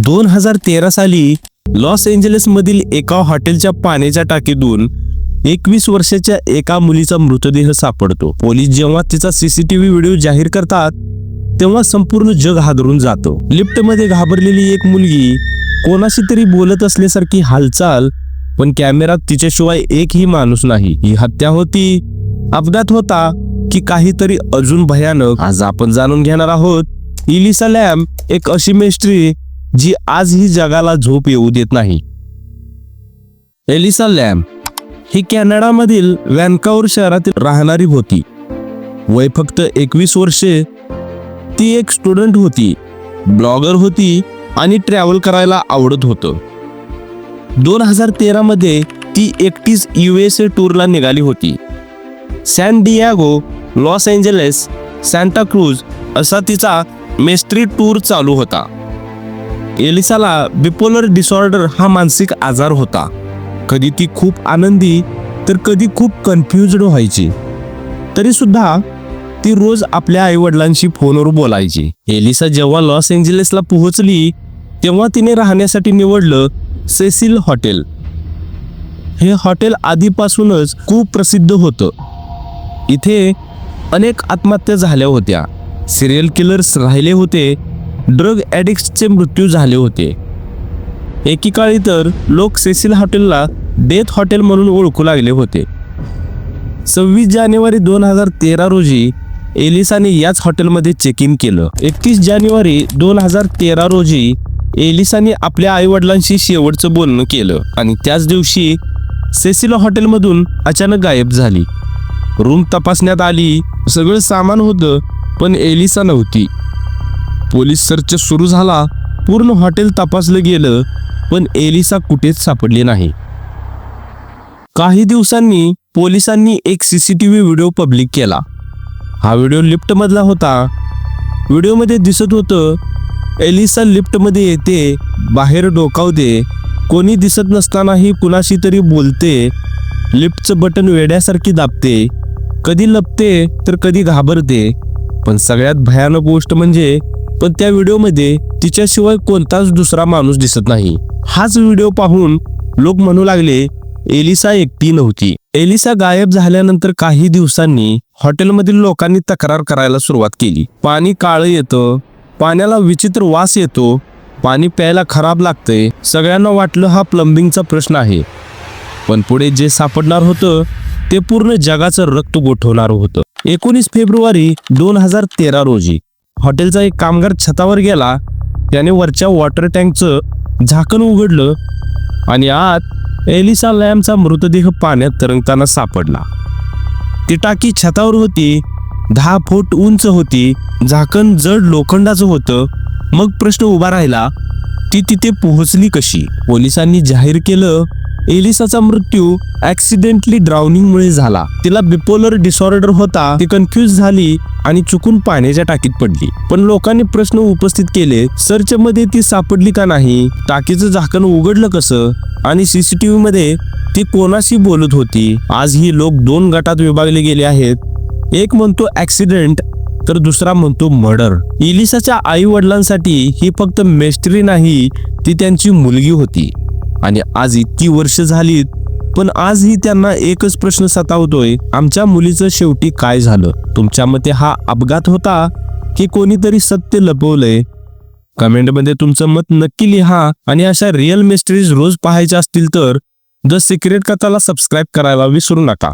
दोन हजार तेरा साली लॉस एंजेलिस मधील एका हॉटेलच्या पाण्याच्या टाकीतून एकवीस वर्षाच्या एका मुलीचा मृतदेह सापडतो. पोलीस जेव्हा तिचा सीसीटीव्ही व्हिडिओ जाहीर करतात तेव्हा संपूर्ण जग हादरून जातो. लिफ्टमध्ये घाबरलेली एक मुलगी कोणाशी तरी बोलत असल्यासारखी हालचाल पण कॅमेरात तिच्याशिवाय एकही माणूस नाही. ही हत्या होती अपघात होता की काहीतरी अजून भयानक. आज आपण जाणून घेणार आहोत इलिसा लॅम एक अशी मेस्ट्री जी आजही जगाला झोप येऊ देत नाही. एलिसा लॅम ही कॅनडामधील वॅनकावर शहरातील राहणारी होती. वय फक्त एकवीस वर्षे ती एक स्टुडंट होती ब्लॉगर होती आणि ट्रॅव्हल करायला आवडत होतं. दोन हजार तेरा मध्ये ती एकटीच यू एस ए टूरला निघाली होती. San Diego Los Angeles Santa Cruz असा तिचा मेस्ट्री टूर चालू होता. एलिसाला बिपोलर डिसऑर्डर हा मानसिक आजार होता. कधी ती खूप आनंदी तर कधी खूप कन्फ्युज्ड व्हायची. तरीसुद्धा ती रोज आपल्या आईवडिलांशी फोनवर बोलायची. एलिसा जेव्हा लॉस एंजेलिसला पोहोचली तेव्हा तिने राहण्यासाठी निवडलं सेसिल हॉटेल. हे हॉटेल आधीपासूनच खूप प्रसिद्ध होतं. इथे अनेक आत्महत्या झाल्या होत्या. सिरियल किलर्स राहिले होते ड्रग ॲडिक्ट्सचे मृत्यू झाले होते. एकेकाळी तर लोक सेसिल हॉटेलला डेथ हॉटेल म्हणून ओळखू लागले होते. सव्वीस जानेवारी दोन हजार तेरा रोजी एलिसाने याच हॉटेलमध्ये चेक इन केलं. एकतीस जानेवारी दोन हजार तेरा रोजी एलिसाने आपल्या आईवडिलांशी शेवटचं बोलणं केलं आणि त्याच दिवशी सेसिला हॉटेलमधून अचानक गायब झाली. रूम तपासण्यात आली सगळं सामान होतं पण एलिसा नव्हती. पोलीस सर्च सुरू झाला पूर्ण हॉटेल तपासलं गेलं पण एलिसा कुठेच सापडली नाही. काही दिवसांनी पोलिसांनी एक सीसीटीव्ही व्हिडिओ पब्लिक केला. हा व्हिडिओ लिफ्टमधला होता. व्हिडिओमध्ये दिसत होतं एलिसा लिफ्टमध्ये येते बाहेर डोकावते कोणी दिसत नसतानाही कुणाशी तरी बोलते लिफ्टचं बटन वेड्यासारखी दाबते कधी लपते तर कधी घाबरते पण सगळ्यात भयानक गोष्ट म्हणजे पण त्या व्हिडिओमध्ये तिच्याशिवाय कोणताच दुसरा माणूस दिसत नाही. हाच व्हिडिओ पाहून लोक म्हणू लागले एलिसा एकटी नव्हती. एलिसा गायब झाल्यानंतर काही दिवसांनी हॉटेलमधील लोकांनी तक्रार करायला सुरुवात केली. पाणी काळं येतं पाण्याला विचित्र वास येतो पाणी प्यायला खराब लागतंय सगळ्यांना वाटलं हा प्लंबिंगचा प्रश्न आहे. पण पुढे जे सापडणार होतं ते पूर्ण जगाचं रक्त गोठवणार होतं. एकोणीस फेब्रुवारी दोन हजार तेरा रोजी हॉटेलचा एक कामगार छतावर गेला. त्याने वरच्या वॉटर टँकचं झाकण उघडलं आणि आत एलिसा लॅमचा मृतदेह पाण्यात तरंगताना सापडला. ती टाकी छतावर होती दहा फूट उंच होती झाकण जड लोखंडाचं होतं. मग प्रश्न उभा राहिला ती तिथे पोहोचली कशी? पोलिसांनी जाहीर केलं एलिसाचा मृत्यू ऍक्सिडेंटली ड्राउनिंगमुळे झाला. तिला बिपोलर डिसऑर्डर होता ती कन्फ्यूज झाली आणि चुकून पाण्याच्या टाकीत पडली. पण लोकांनी प्रश्न उपस्थित केले सर्च मध्ये ती सापडली का नाही? टाकीचं झाकण उघडलं कसं? आणि सीसीटीव्ही मध्ये ती कोणाशी बोलत होती? आज ही लोक दोन गटात विभागले गेले आहेत. एक म्हणतो ऍक्सिडेंट तर दुसरा म्हणतो मर्डर. इलिसाच्या आई वडिलांसाठी ही फक्त मेस्ट्री नाही ती त्यांची मुलगी होती. आणि आज इतकी वर्ष झालीत पण आजही त्यांना एकच प्रश्न सतावतोय. आमच्या मुलीचं शेवटी काय झालं? तुमच्या मते हा अपघात होता की कोणीतरी सत्य लपवलंय? कमेंटमध्ये तुमचं मत नक्की लिहा आणि अशा रिअल मिस्ट्रीज रोज पाहायच्या असतील तर द सिक्रेट कथाला सबस्क्राईब करायला विसरू नका.